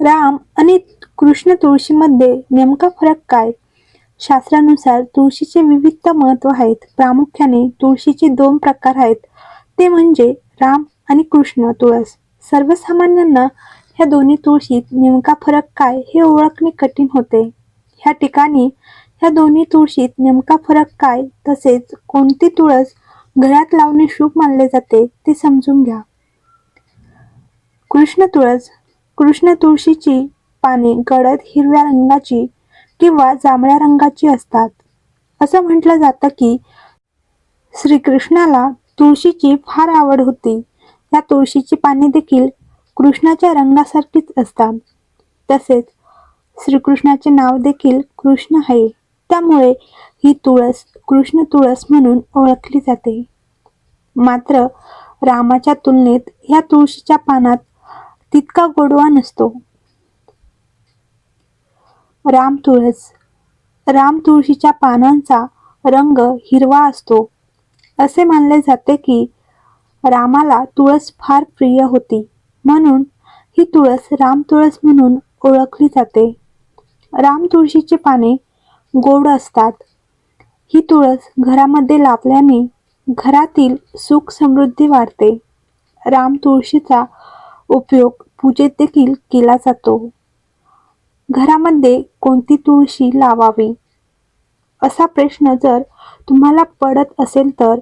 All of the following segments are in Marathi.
राम आणि कृष्ण तुळशीमध्ये नेमका फरक काय? शास्त्रानुसार तुळशीचे विविध महत्त्व आहेत. प्रामुख्याने तुळशीचे दोन प्रकार आहेत. ते म्हणजे राम आणि कृष्ण तुळस. सर्वसामान्यांना ह्या दोन्ही तुळशीत नेमका फरक काय हे ओळखणे कठीण होते. ह्या ठिकाणी ह्या दोन्ही तुळशीत नेमका फरक काय तसेच कोणती तुळस घरात लावणे शुभ मानले जाते ते समजून घ्या. कृष्ण तुळस कृष्ण तुळशीची पाने गडद हिरव्या रंगाची किंवा जांभळ्या रंगाची असतात. असं म्हटलं जातं की श्रीकृष्णाला तुळशीची फार आवड होती. या तुळशीची पाने देखील कृष्णाच्या रंगासारखीच असतात. तसेच श्रीकृष्णाचे नाव देखील कृष्ण आहे. त्यामुळे ही तुळस कृष्ण तुळस म्हणून ओळखली जाते. मात्र रामाच्या तुलनेत ह्या तुळशीच्या पानात तितका गोडवा नसतो. राम तुळस. राम तुळशीच्या पानांचा रंग हिरवा असतो. असे मानले जाते की रामाला तुळस फार प्रिय होती. म्हणून ही तुळस राम तुळस म्हणून ओळखली जाते. राम तुळशीची पाने गोड असतात. ही तुळस घरामध्ये लावल्याने घरातील सुख समृद्धी वाढते. राम तुळशीचा उपयोग पूजेत देखील केला जातो. घरामध्ये कोणती तुळशी लावावी? असा प्रश्न जर तुम्हाला पडत असेल तर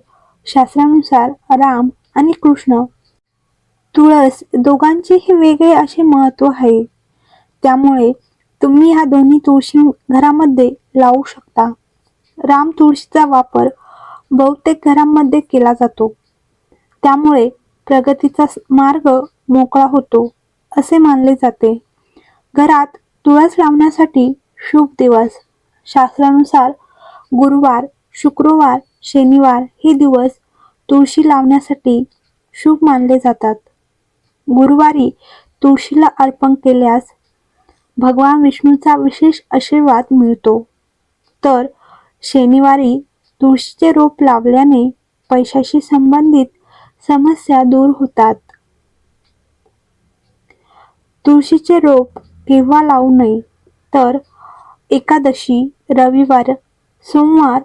शास्त्रानुसार राम आणि कृष्ण तुळस दोघांचेही वेगळे असे महत्त्व आहे. त्यामुळे तुम्ही ह्या दोन्ही तुळशी घरामध्ये लावू शकता. राम तुळशीचा वापर बहुतेक घरांमध्ये केला जातो. त्यामुळे प्रगतीचा मार्ग मोकळा होतो असे मानले जाते. घरात तुळस लावण्यासाठी शुभ दिवस. शास्त्रानुसार गुरुवार शुक्रवार शनिवार हे दिवस तुळशी लावण्यासाठी शुभ मानले जातात. गुरुवारी तुळशीला अर्पण केल्यास भगवान विष्णूचा विशेष आशीर्वाद मिळतो. तर शनिवारी तुळशीचे रोप लावल्याने पैशाशी संबंधित समस्या दूर होतात. तुळशीचे रोप केव्हा लावू नये? तर एकादशी रविवार सोमवार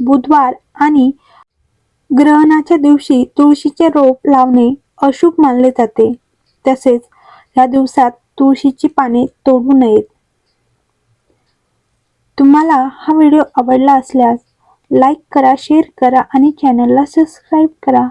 बुधवार आणि ग्रहणाच्या दिवशी तुळशीचे रोप लावणे अशुभ मानले जाते. तसेच या दिवसात तुळशीची पाने तोडू नयेत. तुम्हाला हा व्हिडिओ आवडला असल्यास लाईक करा शेअर करा आणि चॅनलला सबस्क्राईब करा.